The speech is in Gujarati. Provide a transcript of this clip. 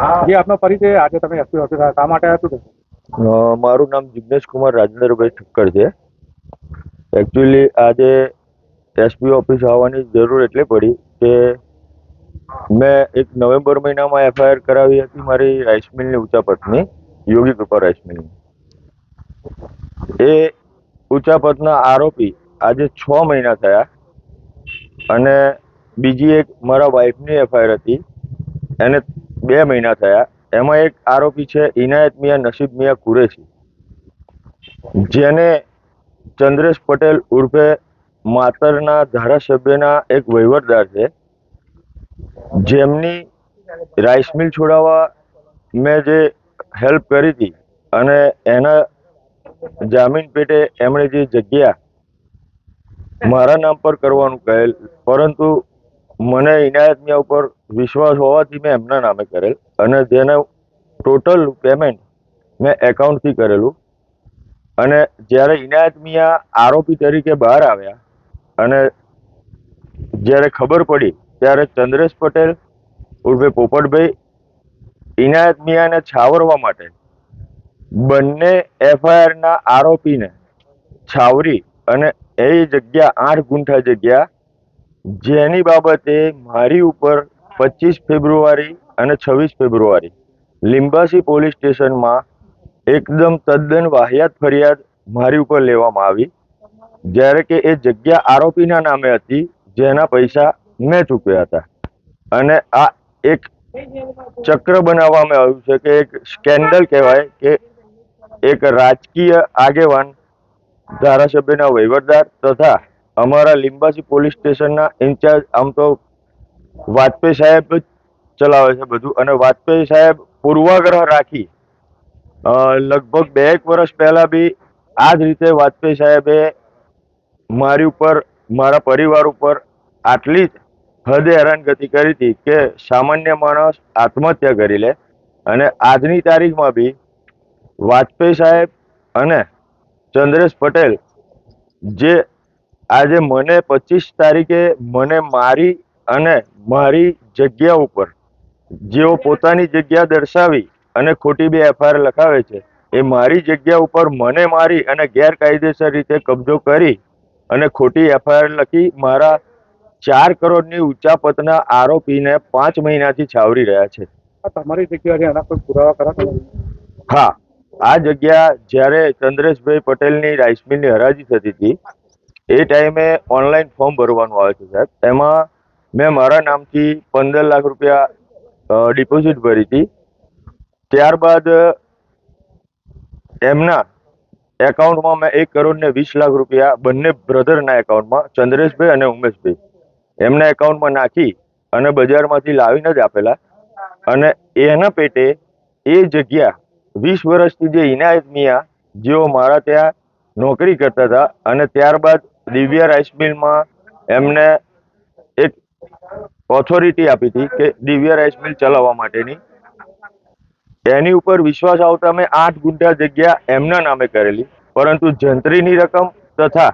જે આપનો પરિચય આજે તમે એસપી ઓફિસ શા માટે આવ્યા છો? મારું નામ જિગ્નેશ કુમાર રાજેન્દ્રભાઈ ઠક્કર છે. એકચ્યુઅલી આજે એસપી ઓફિસ આવવાની જરૂર એટલે પડી કે મેં એક નવેમ્બર મહિનામાં એફઆઈઆર કરાવી હતી મારી રાઈસ મિલની ઊંચા પથની યોગી કૃપા રાઈસ મિલની એ ઊંચા આરોપી આજે છ મહિના થયા અને બીજી એક મારા વાઈફની એફઆઈઆર હતી. એને બે મહિના થયા, એમાં એક આરોપી છે, ઇનાયત મિયા નસીબ મિયા કુરેશી. જેને ચંદ્રેશ પટેલ ઉર્ફે માતરના ધારાસભ્યના એક વહીવટદાર છે, જેમની રાઈસ મિલ છોડાવવા મેં જે હેલ્પ કરી હતી અને એના જામીન પેટે એમણે જે જગ્યા મારા નામ પર કરવાનું કહેલ, પરંતુ મને ઇનાયત મિયા ઉપર વિશ્વાસ હોવાથી મેં એમના નામે કરેલ અને જેને ટોટલ પેમેન્ટ મેં એકાઉન્ટથી કરેલું. અને જ્યારે ઇનાયત મિયા આરોપી તરીકે બહાર આવ્યા અને જ્યારે ખબર પડી ત્યારે ચંદ્રેશ પટેલ ઉર્ફે પોપટભાઈ ઇનાયત મિયાને છાવરવા માટે બંને એફઆઈઆરના આરોપીને છાવરી અને એ જગ્યા આઠ ગુંઠા જગ્યા જેની બાબતે મારી ઉપર પચીસ ફેબ્રુઆરી અને છવ્વીસ ફેબ્રુઆરી લિંબાસી પોલીસ સ્ટેશનમાં એકદમ તદ્દન વાહિયાત ફરિયાદ મારી ઉપર લેવામાં આવી, જ્યારે કે એ જગ્યા આરોપીના નામે હતી, જેના પૈસા મેં ચૂક્યા હતા. અને આ એક ચક્ર બનાવવામાં આવ્યું છે કે એક સ્કેન્ડલ કહેવાય કે એક રાજકીય આગેવાન ધારાસભ્યના વહીવટદાર તથા અમારા લિંબાસી પોલીસ સ્ટેશનના ઇન્ચાર્જ આમ તો વાજપેયી સાહેબ જ ચલાવે છે બધું. અને વાજપેયી સાહેબ પૂર્વાગ્રહ રાખી લગભગ બે એક વર્ષ પહેલા બી આ જ રીતે વાજપેયી સાહેબે મારી ઉપર, મારા પરિવાર ઉપર આટલી જ હદે હેરાનગતિ કરી હતી કે સામાન્ય માણસ આત્મહત્યા કરી લે. અને આજની તારીખમાં બી વાજપેયી સાહેબ અને ચંદ્રેશ પટેલ જે આજે મને પચીસ તારીખે મને મારી અને મારી જગ્યા ઉપર જેઓ પોતાની જગ્યા દર્શાવી અને ખોટી બે એફઆઈઆર લખાવે છે એ મારી જગ્યા ઉપર મને મારી અને ગેરકાયદેસર રીતે કબજો કરી અને ખોટી એફઆઈઆર લખી મારા ચાર કરોડની ઊંચા પતના આરોપીને પાંચ મહિનાથી છાવરી રહ્યા છે. તમારી જગ્યાએ આના કોઈ પુરાવા ખરા હા આ જગ્યા જ્યારે ચંદ્રેશભાઈ પટેલની રાઈસ મિલની હરાજી થતી હતી એ ટાઈમે ઓનલાઈન ફોર્મ ભરવાનું આવે છે સાહેબ. એમાં મેં મારા નામથી પંદર લાખ રૂપિયા ડિપોઝિટ ભરી હતી. ત્યારબાદ એમના એકાઉન્ટમાં મેં એક કરોડ ને વીસ લાખ રૂપિયા બંને બ્રધરના એકાઉન્ટમાં ચંદ્રેશભાઈ અને ઉમેશભાઈ. એમના એકાઉન્ટમાં નાખી અને બજારમાંથી લાવીને જ આપેલા. અને એના પેટે એ જગ્યા વીસ વર્ષથી જે ઇનાયત મિયા, જેઓ મારા ત્યાં નોકરી કરતા હતા અને ત્યારબાદ દિવ્યા રાઈસ મિલમાં એમને એક ઓથોરિટી આપી હતી કે દિવ્ય રાઈસ મિલ ચલાવવા માટેની. એની ઉપર વિશ્વાસ આવતા મેં આઠ ગુંઠા જગ્યા એમના નામે કરેલી, પરંતુ જંત્રીની રકમ તથા